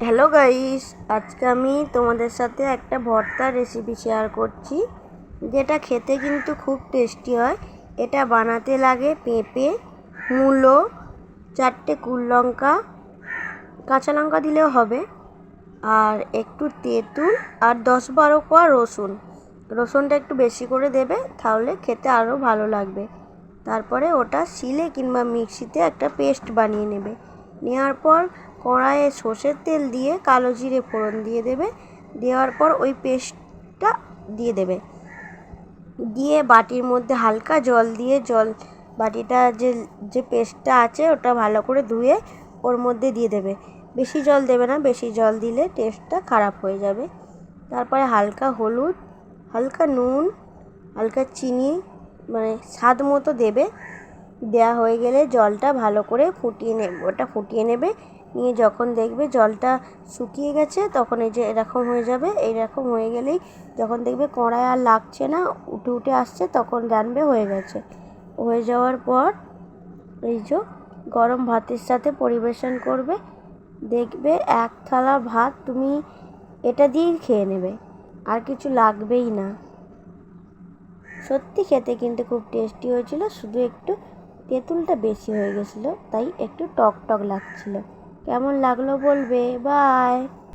Hello guys আজকে আমি তোমাদের সাথে একটা ভর্তার রেসিপি শেয়ার করছি, যেটা খেতে কিন্তু খুব টেস্টি হয়। এটা বানাতে লাগে পেঁপে, মূলো, চারটে কুল লঙ্কা, কাঁচা লঙ্কা দিলেও হবে, আর একটু তেঁতুল আর দশ বারো কোয়া রসুন। রসুনটা একটু বেশি করে দেবে, তাহলে খেতে আরও ভালো লাগবে। তারপরে ওটা শিলে কিংবা মিক্সিতে একটা পেস্ট বানিয়ে নেবে। নেওয়ার পর কড়াইয়ে সর্ষের তেল দিয়ে কালো জিরে ফোড়ন দিয়ে দেবে। দেওয়ার পর ওই পেস্টটা দিয়ে দেবে। দিয়ে বাটির মধ্যে হালকা জল দিয়ে জল, বাটিটা যে যে পেস্টটা আছে ওটা ভালো করে ধুয়ে ওর মধ্যে দিয়ে দেবে। বেশি জল দেবে না, বেশি জল দিলে টেস্টটা খারাপ হয়ে যাবে। তারপরে হালকা হলুদ, হালকা নুন, হালকা চিনি মানে স্বাদ মতো দেবে। দেওয়া হয়ে গেলে জলটা ভালো করে ফুটিয়ে নেবে ওটা ফুটিয়ে নেবে। নিয়ে যখন দেখবে জলটা শুকিয়ে গেছে, তখন এই যে এরকম হয়ে যাবে। এইরকম হয়ে গেলেই যখন দেখবে কড়াই আর লাগছে না, উঠে উঠে আসছে, তখন জানবে হয়ে গেছে। হয়ে যাওয়ার পর এই যে গরম ভাতের সাথে পরিবেশন করবে। দেখবে এক থালা ভাত তুমি এটা দিয়েই খেয়ে নেবে, আর কিছু লাগবেই না। সত্যি খেতে কিন্তু খুব টেস্টি হয়েছিল, শুধু একটু তেঁতুলটা বেশি হয়ে গেছিল তাই একটু টক টক লাগছিল। কেমন লাগল বলবে? বাই